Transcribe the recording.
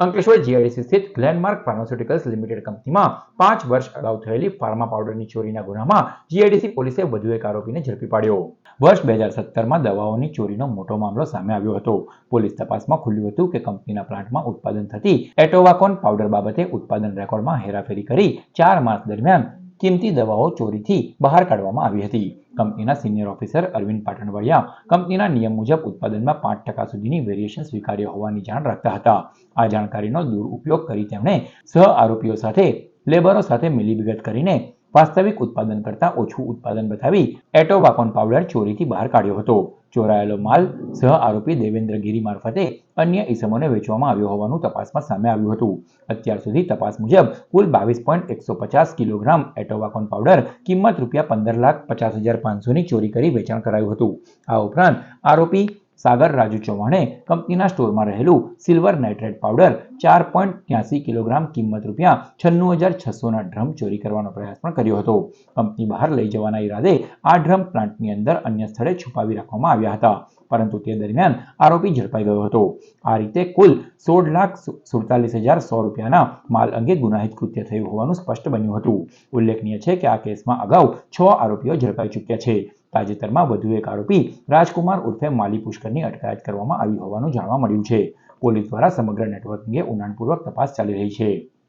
Ankleshwar GIDC સ્થિત Glenmark pharmaceuticals limited કંપનીમાં પાંચ વર્ષ અગાઉ થયેલી ફાર્મા પાવડરની ચોરીના ગુનામાં જીઆઈડીસી પોલીસે વધુ એક આરોપીને ઝડપી પાડ્યો. વર્ષ બે હજાર સત્તરમાં દવાઓની ચોરીનો મોટો મામલો સામે આવ્યો હતો. પોલીસ તપાસમાં ખુલ્યું હતું કે કંપનીના પ્લાન્ટમાં ઉત્પાદન થતી એટોવાકોન પાવડર બાબતે ઉત્પાદન રેકોર્ડમાં હેરાફેરી કરી ચાર માસ દરમિયાન કિંમતી દવાઓ ચોરીથી બહાર કાઢવામાં આવી હતી. કંપનીના સિનિયર ઓફિસર અરવિંદ પાટણવાડિયા કંપનીના નિયમ મુજબ ઉત્પાદનમાં પાંચ ટકા સુધીની વેરિએશન સ્વીકાર્ય હોવાની જાણ રાખતા હતા. આ જાણકારીનો દુરુપયોગ કરી તેમણે સહ આરોપીઓ સાથે લેબરો સાથે મિલીભગત કરીને વાસ્તવિક ઉત્પાદન કરતાં ઓછું ઉત્પાદન બતાવી એટોવાકોન પાવડર ચોરીથી બહાર કાઢ્યો હતો. ચોરાયેલો માલ સહ આરોપી દેવેન્દ્ર ગીરી મારફતે અન્ય ઈસમોને વેચવામાં આવ્યો હોવાનું તપાસમાં સામે આવ્યું હતું. અત્યાર સુધી તપાસ મુજબ કુલ બાવીસ પોઈન્ટ એકસો પચાસ કિલોગ્રામ એટોવાકોન પાવડર કિંમત રૂપિયા પંદર લાખ પચાસ હજાર પાંચસોની ચોરી કરી વેચાણ કરાયું હતું. આ ઉપરાંત આરોપી સાગર રાજુ ચૌહાણે કંપનીના સ્ટોરમાં રહેલું સિલ્વર નાઇટ્રેટ પાવડર ચાર પોઈન્ટ ત્યાસી કિલોગ્રામ કિંમત રૂપિયા છન્નું હજાર છસોના ડ્રમ ચોરી કરવાનો પ્રયાસ પણ કર્યો હતો. કંપની બહાર લઈ જવાના ઈરાદે આ ડ્રમ પ્લાન્ટની અંદર અન્ય સ્થળે છુપાવી રાખવામાં આવ્યા હતા, પરંતુ તે દરમિયાન આરોપી ઝડપાઈ ગયો હતો. આ રીતે કુલ સોળ લાખ સુડતાલીસ હજાર સો રૂપિયાના માલ અંગે ગુનાહિત કૃત્ય થયું હોવાનું સ્પષ્ટ બન્યું હતું. ઉલ્લેખનીય છે કે આ કેસમાં અગાઉ છ આરોપીઓ ઝડપાઈ ચૂક્યા છે. તાજેતરમાં વધુ એક આરોપી રાજકુમાર ઉર્ફે માલી પુષ્કરની અટકાયત કરવામાં આવી હોવાનું જાણવા મળ્યું છે. પોલીસ દ્વારા સમગ્ર નેટવર્ક અંગે ઊંડાણપૂર્વક તપાસ ચાલી રહી છે.